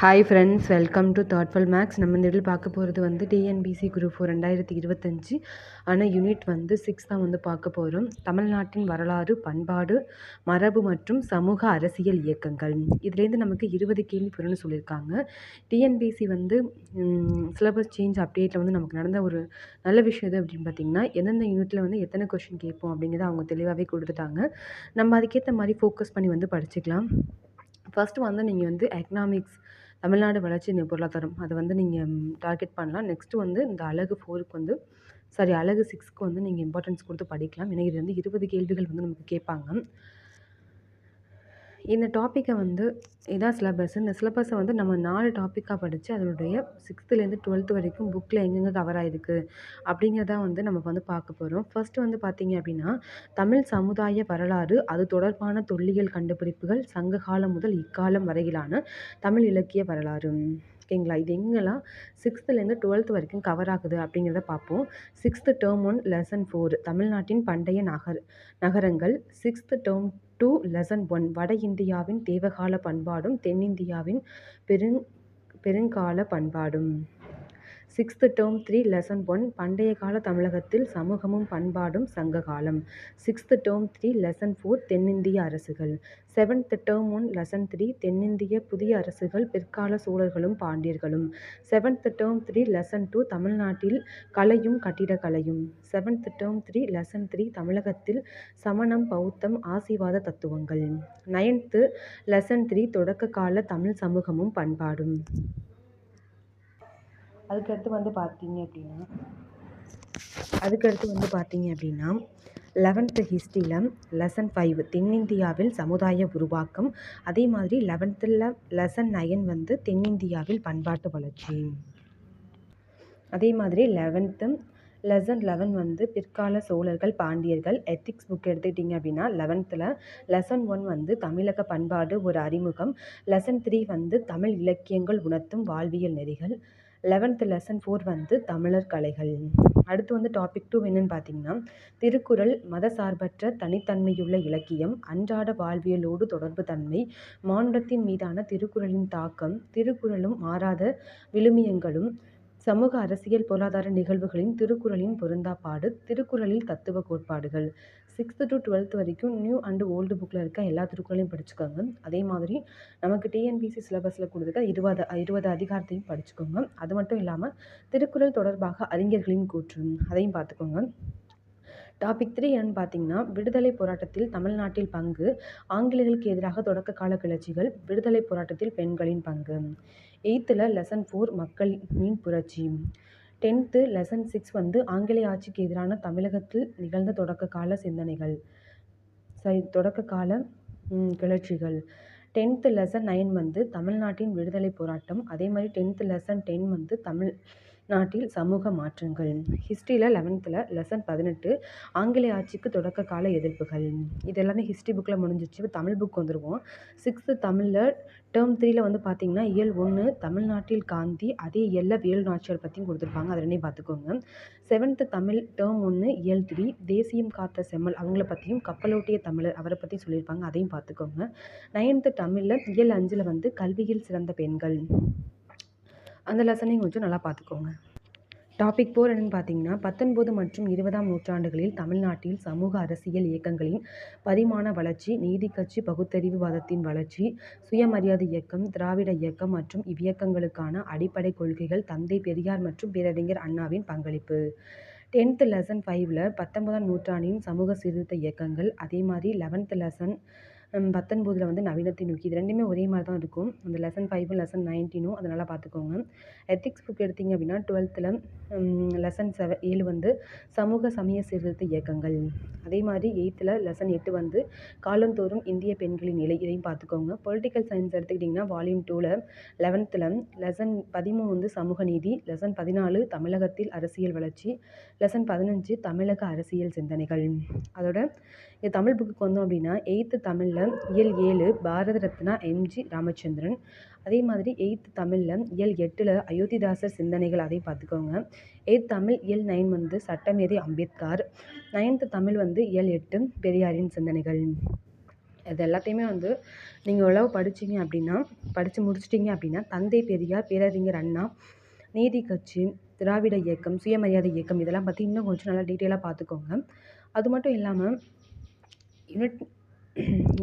Hi friends welcome to thoughtful makes நம்ம இந்த இதில் பார்க்க போகிறது வந்து டிஎன்பிசி குரூப் ஃபோர் ரெண்டாயிரத்தி இருபத்தஞ்சி. ஆனால் யூனிட் வந்து சிக்ஸ் தான் வந்து பார்க்க போகிறோம் தமிழ்நாட்டின் வரலாறு பண்பாடு மரபு மற்றும் சமூக அரசியல் இயக்கங்கள். இதுலேருந்து நமக்கு இருபது கேள்வி பொருள்னு சொல்லியிருக்காங்க டிஎன்பிசி வந்து சிலபஸ் சேஞ்ச் அப்டேட்டில் வந்து நமக்கு நடந்த ஒரு நல்ல விஷயம் எது அப்படின்னு பார்த்திங்கன்னா எந்தெந்த யூனிட்டில் வந்து எத்தனை கொஷின் கேட்போம் அப்படிங்கிறத அவங்க தெளிவாகவே கொடுத்துட்டாங்க. நம்ம அதுக்கேற்ற மாதிரி ஃபோக்கஸ் பண்ணி வந்து படிச்சுக்கலாம். ஃபஸ்ட்டு வந்து நீங்கள் வந்து எக்கனாமிக்ஸ் தமிழ்நாடு வளர்ச்சி நி- பொருளாதாரம். அதை வந்து நீங்கள் டார்கெட் பண்ணலாம். நெக்ஸ்ட்டு வந்து இந்த அழகு ஃபோருக்கு வந்து சாரி அழகு சிக்ஸ்க்கு வந்து நீங்கள் இம்பார்ட்டன்ஸ் கொடுத்து படிக்கலாம். ஏன்னா இது வந்து இருபது கேள்விகள் வந்து நமக்கு கேட்பாங்க. இந்த டாப்பிக்கை வந்து இதான் சிலபஸ் இந்த சிலபஸை வந்து நம்ம நாலு டாப்பிக்காக படித்து அதனுடைய சிக்ஸ்த்துலேருந்து டுவெல்த்து வரைக்கும் புக்கில் எங்கெங்கே கவர் ஆகிருக்கு அப்படிங்கிறத வந்து நம்ம வந்து பார்க்க போகிறோம் ஃபஸ்ட்டு வந்து பார்த்தீங்க அப்படின்னா தமிழ் சமுதாய வரலாறு அது தொடர்பான தொல்லியல் கண்டுபிடிப்புகள் சங்க காலம் முதல் இக்காலம் வரையிலான தமிழ் இலக்கிய வரலாறு. ஓகேங்களா? இது எங்கெல்லாம் சிக்ஸ்த்துலேருந்து டுவெல்த் வரைக்கும் கவர் ஆகுது அப்படிங்கிறத பார்ப்போம். Sixth term one lesson four தமிழ்நாட்டின் பண்டைய நகர் நகரங்கள். Sixth term two lesson one வட இந்தியாவின் தேவகால பண்பாடும் தென்னிந்தியாவின் பெருங் பெருங்கால பண்பாடும். Sixth term three lesson one பண்டைய கால தமிழகத்தில் சமூகமும் பண்பாடும் சங்க காலம். Sixth term three lesson four தென்னிந்திய அரசுகள். Seventh term one lesson three தென்னிந்திய புதிய அரசுகள் பிற்கால சோழர்களும் பாண்டியர்களும். Seventh term three lesson two தமிழ்நாட்டில் கலையும் கட்டிடக்கலையும் seventh term three lesson three தமிழகத்தில் சமணம் பௌத்தம் ஆசிவாத தத்துவங்கள். நைன்த்து லெசன் த்ரீ தொடக்க கால தமிழ் சமூகமும் பண்பாடும். அதுக்கடுத்து வந்து பார்த்தீங்க அப்படின்னா அதுக்கடுத்து வந்து பார்த்தீங்க அப்படின்னா லெவன்த்து ஹிஸ்ட்ரியில் லெசன் ஃபைவ் தென்னிந்தியாவில் சமுதாய உருவாக்கம். அதே மாதிரி லெவன்த்தில் லெசன் நயன் வந்து தென்னிந்தியாவில் பண்பாட்டு வளர்ச்சி. அதே மாதிரி லெவன்த்து லெசன் லெவன் வந்து பிற்கால சோழர்கள் பாண்டியர்கள் எத்திக்ஸ் புக் எடுத்துக்கிட்டிங்க அப்படின்னா லெவன்த்தில் லெசன் ஒன் வந்து தமிழக பண்பாடு ஒரு அறிமுகம். லெசன் த்ரீ வந்து தமிழ் இலக்கியங்கள் உணர்த்தும் வாழ்வியல் நெறிகள். லெவன்த்து லெசன் ஃபோர் வந்து தமிழர் கலைகள். அடுத்து வந்து டாபிக் டூ என்னன்னு பார்த்தீங்கன்னா திருக்குறள் மதசார்பற்ற தனித்தன்மையுள்ள இலக்கியம் அன்றாட வாழ்வியலோடு தொடர்பு தன்மை மானுடத்தின் மீதான திருக்குறளின் தாக்கம் திருக்குறளும் மாறாத விழுமியங்களும் சமூக அரசியல் பொருளாதார நிகழ்வுகளின் திருக்குறளின் பொருந்தாப்பாடு திருக்குறளில் தத்துவ கோட்பாடுகள். சிக்ஸ்த்து டு டுவெல்த் வரைக்கும் நியூ அண்டு ஓல்டு புக்கில் இருக்க எல்லா திருக்குறளையும் படிச்சுக்கோங்க. அதே மாதிரி நமக்கு டிஎன்பிசி சிலபஸில் கொடுத்துருக்க இருபது இருபது அதிகாரத்தையும் படிச்சுக்கோங்க. அது மட்டும் இல்லாமல் திருக்குறள் தொடர்பாக அறிஞர்களின் கூற்று அதையும் பார்த்துக்கோங்க. டாபிக் த்ரீ என்னன்னு பார்த்தீங்கன்னா விடுதலை போராட்டத்தில் தமிழ்நாட்டில் பங்கு ஆங்கிலேயர்களுக்கு எதிராக தொடக்க கால கிளர்ச்சிகள் விடுதலை போராட்டத்தில் பெண்களின் பங்கு. எயித்தில் லெசன் ஃபோர் மக்களின் புரட்சி. டென்த்து லெசன் சிக்ஸ் வந்து ஆங்கிலேய ஆட்சிக்கு எதிரான தமிழகத்தில் நிகழ்ந்த தொடக்க கால சிந்தனைகள். சரி தொடக்க கால கிளர்ச்சிகள். டென்த்து லெசன் நைன் வந்து தமிழ்நாட்டின் விடுதலை போராட்டம். அதே மாதிரி டென்த்து லெசன் டென் வந்து தமிழ் நாட்டில் சமூக மாற்றங்கள். ஹிஸ்ட்ரியில் லெவன்த்தில் லெசன் பதினெட்டு ஆங்கிலேய ஆட்சிக்கு தொடக்க கால எதிர்ப்புகள். இது எல்லாமே ஹிஸ்ட்ரி புக்கில் முடிஞ்சிச்சு இப்போ தமிழ் புக் வந்துருவோம். சிக்ஸ்த்து தமிழில் டேர்ம் த்ரீல வந்து பார்த்தீங்கன்னா இயல் ஒன்று தமிழ்நாட்டில் காந்தி அதே இயல்ல வேலு நாச்சியார் பற்றியும் கொடுத்துருப்பாங்க. அதை ரெண்டையும் பார்த்துக்கோங்க செவன்த்து தமிழ் டேர்ம் ஒன்று இயல் த்ரீ தேசியம் காத்த செம்மல் அவங்கள பற்றியும் கப்பலோட்டிய தமிழர் அவரை பற்றியும் சொல்லியிருப்பாங்க. அதையும் பார்த்துக்கோங்க நைன்த்து தமிழில் இயல் அஞ்சில் வந்து கல்வியில் சிறந்த பெண்கள். அந்த லெசனையும் கொஞ்சம் நல்லா பார்த்துக்கோங்க. டாபிக் போர் என்னன்னு பார்த்தீங்கன்னா பத்தொன்பது மற்றும் இருபதாம் நூற்றாண்டுகளில் தமிழ்நாட்டில் சமூக அரசியல் இயக்கங்களின் பரிமாண வளர்ச்சி நீதி கட்சி பகுத்தறிவுவாதத்தின் வளர்ச்சி சுயமரியாதை இயக்கம் திராவிட இயக்கம் மற்றும் இவ்வியக்கங்களுக்கான அடிப்படை கொள்கைகள் தந்தை பெரியார் மற்றும் பேரறிஞர் அண்ணாவின் பங்களிப்பு. டென்த்து லெசன் ஃபைவ்ல பத்தொன்பதாம் நூற்றாண்டின் சமூக சீர்திருத்த இயக்கங்கள் அதே மாதிரி லெவன்த்து லெசன் பத்தொன்பதில் வந்து நவீனத்தை நோக்கி. இது ரெண்டுமே ஒரே மாதிரி தான் இருக்கும். அந்த லெசன் ஃபைவும் லெசன் நைன்டீனும் அதனால் பார்த்துக்கோங்க. எத்திக்ஸ் புக் எடுத்தீங்க அப்படின்னா டுவெல்த்தில் லெசன் செவன் ஏழு வந்து சமூக சமய சீர்திருத்த இயக்கங்கள். அதே மாதிரி எயித்தில் லெசன் எட்டு வந்து காலந்தோறும் இந்திய பெண்களின் நிலை இதையும் பார்த்துக்கோங்க. பொலிட்டிக்கல் சயின்ஸ் எடுத்துக்கிட்டிங்கன்னா வால்யூம் டூவில் லெவன்த்தில் லெசன் பதிமூணு வந்து சமூக நீதி லெசன் பதினாலு தமிழகத்தில் அரசியல் வளர்ச்சி லெசன் பதினஞ்சு தமிழக அரசியல் சிந்தனைகள். அதோட இது தமிழ் புக்குக்கு வந்தோம் அப்படின்னா எயித்து தமிழில் இயல் ஏழு பாரத ரத்னா எம்ஜி ராமச்சந்திரன். அதே மாதிரி எயித்து தமிழில் இயல் எட்டில் அயோத்திதாசர் சிந்தனைகள் அதையும் பார்த்துக்கோங்க. எயித் தமிழ் இயல் நைன் வந்து சட்டமேதை அம்பேத்கார். நைன்த்து தமிழ் வந்து இயல் எட்டு பெரியாரின் சிந்தனைகள். இது எல்லாத்தையுமே வந்து நீங்கள் எவ்வளோ படிச்சீங்க அப்படின்னா படித்து முடிச்சிட்டிங்க அப்படின்னா தந்தை பெரியார் பேரறிஞர் அண்ணா நீதி கட்சி திராவிட இயக்கம் சுயமரியாதை இயக்கம் இதெல்லாம் பற்றி இன்னும் கொஞ்சம் நல்லா டீட்டெயிலாக பார்த்துக்கோங்க. அது மட்டும் இல்லாமல் யூனிட்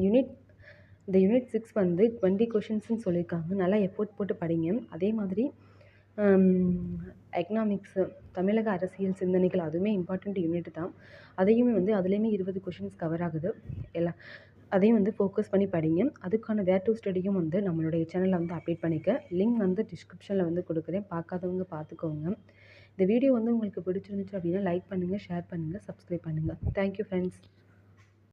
யூனிட் இந்த யூனிட் சிக்ஸ் வந்து டுவெண்ட்டி கொஷின்ஸ்னு சொல்லியிருக்காங்க. நல்லா எஃபோர்ட் போட்டு படிங்க. அதே மாதிரி எக்கனாமிக்ஸு தமிழக அரசியல் சிந்தனைகள் அதுவுமே இம்பார்ட்டண்ட் யூனிட் தான். அதையுமே வந்து அதுலேயுமே இருபது கொஷின்ஸ் கவர் ஆகுது. எல்லாம் அதையும் வந்து ஃபோக்கஸ் பண்ணி படிங்க. அதுக்கான வேர் டு ஸ்டடியும் வந்து நம்மளுடைய சேனலில் வந்து அப்டேட் பண்ணிக்க. லிங்க் வந்து டிஸ்கிரிப்ஷனில் வந்து கொடுக்குறேன். பார்க்காதவங்க பார்த்துக்கோங்க. இந்த வீடியோ வந்து உங்களுக்கு பிடிச்சிருந்துச்சு அப்படின்னா லைக் பண்ணுங்கள் ஷேர் பண்ணுங்கள் சப்ஸ்கிரைப் பண்ணுங்கள் தேங்க்யூ ஃப்ரெண்ட்ஸ்